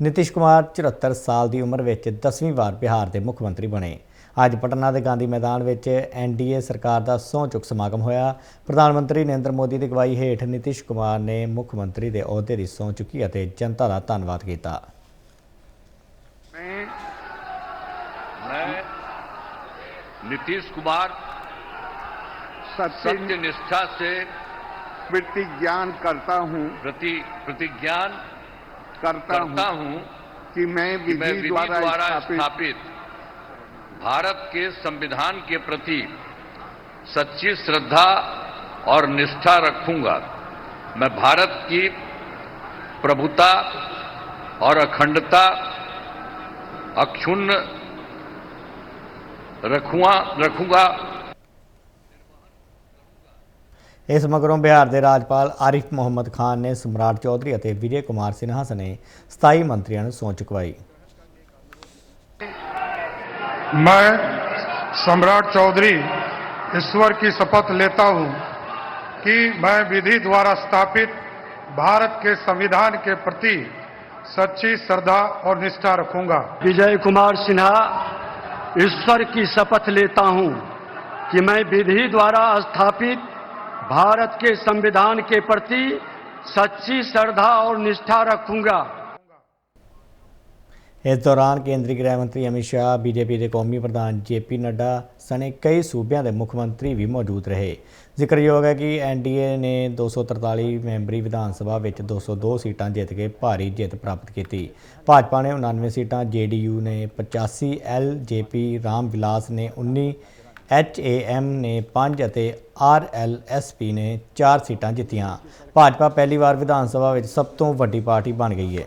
ਨਿਤਿਸ਼ ਕੁਮਾਰ 74 ਸਾਲ ਦੀ ਉਮਰ ਵਿੱਚ 10ਵੀਂ ਵਾਰ ਬਿਹਾਰ ਦੇ ਮੁੱਖ ਮੰਤਰੀ ਬਣੇ ਅੱਜ ਪਟਨਾ ਦੇ ਗਾਂਧੀ ਮੈਦਾਨ ਵਿੱਚ ਐਨਡੀਏ ਸਰਕਾਰ ਦਾ ਸਹੁੰ ਚੁੱਕ ਸਮਾਗਮ ਹੋਇਆ ਪ੍ਰਧਾਨ ਮੰਤਰੀ ਨਰਿੰਦਰ ਮੋਦੀ ਦੀ ਅਗਵਾਈ ਹੇਠ ਨਿਤਿਸ਼ ਕੁਮਾਰ ਨੇ ਮੁੱਖ ਮੰਤਰੀ ਦੇ ਅਹੁਦੇ ਦੀ ਸਹੁੰ ਚੁੱਕੀ ਅਤੇ ਜਨਤਾ ਦਾ ਧੰਨਵਾਦ ਕੀਤਾ मैं मैं नीतीश कुमार सत्य सत्य निष्ठा से प्रतिज्ञान करता हूँ प्रति प्रतिज्ञान करता, करता हूँ कि मैं विधि द्वारा, द्वारा स्थापित स्थापित भारत के संविधान के प्रति सच्ची श्रद्धा और निष्ठा रखूँगा। मैं भारत की प्रभुता और अखंडता अक्षुण्ण रखूँगा रखूँगा ਇਸ ਮਗਰੋਂ ਬਿਹਾਰ ਦੇ ਰਾਜਪਾਲ ਆਰਿਫ ਮੁਹੰਮਦ ਖਾਨ ਨੇ ਸਮਰਾਟ ਚੌਧਰੀ ਅਤੇ ਵਿਜੇ ਕੁਮਾਰ ਸਿਨਹਾ ਸਣੇ 27 ਮੰਤਰੀਆਂ ਨੂੰ ਸਹੁੰ ਚੁਕਵਾਈ मैं सम्राट चौधरी ईश्वर की शपथ लेता हूं कि मैं विधि द्वारा स्थापित भारत के संविधान के प्रति सच्ची श्रद्धा और निष्ठा रखूंगा विजय कुमार सिन्हा ईश्वर की शपथ लेता हूं कि मैं विधि द्वारा स्थापित भारत के संविधान के प्रति सच्ची श्रद्धा और निष्ठा रखूंगा ਇਸ ਦੌਰਾਨ ਕੇਂਦਰੀ ਗ੍ਰਹਿ ਮੰਤਰੀ ਅਮਿਤ ਸ਼ਾਹ ਬੀਜੇਪੀ ਦੇ ਕੌਮੀ ਪ੍ਰਧਾਨ ਜੇਪੀ ਨੱਡਾ ਸਣੇ ਕਈ ਸੂਬਿਆਂ ਦੇ ਮੁੱਖ ਮੰਤਰੀ ਵੀ ਮੌਜੂਦ ਰਹੇ ਜ਼ਿਕਰਯੋਗ ਹੈ ਕਿ ਐਨਡੀਏ ਨੇ 243 ਮੈਂਬਰੀ ਵਿਧਾਨ ਸਭਾ ਵਿੱਚ 202 ਸੀਟਾਂ ਜਿੱਤ ਕੇ ਭਾਰੀ ਜਿੱਤ ਪ੍ਰਾਪਤ ਕੀਤੀ ਭਾਜਪਾ ਨੇ 99 ਸੀਟਾਂ ਜੇਡੀਯੂ ਨੇ 85 ਐਲਜੇਪੀ ਰਾਮ ਵਿਲਾਸ ਨੇ 19 ਐਚਏਐਮ ਨੇ 5 ਅਤੇ ਆਰਐਲਐਸਪੀ ਨੇ 4 ਸੀਟਾਂ ਜਿੱਤੀਆਂ। ਭਾਜਪਾ ਪਹਿਲੀ ਵਾਰ ਵਿਧਾਨ ਸਭਾ ਵਿੱਚ ਸਭ ਤੋਂ ਵੱਡੀ ਪਾਰਟੀ ਬਣ ਗਈ ਹੈ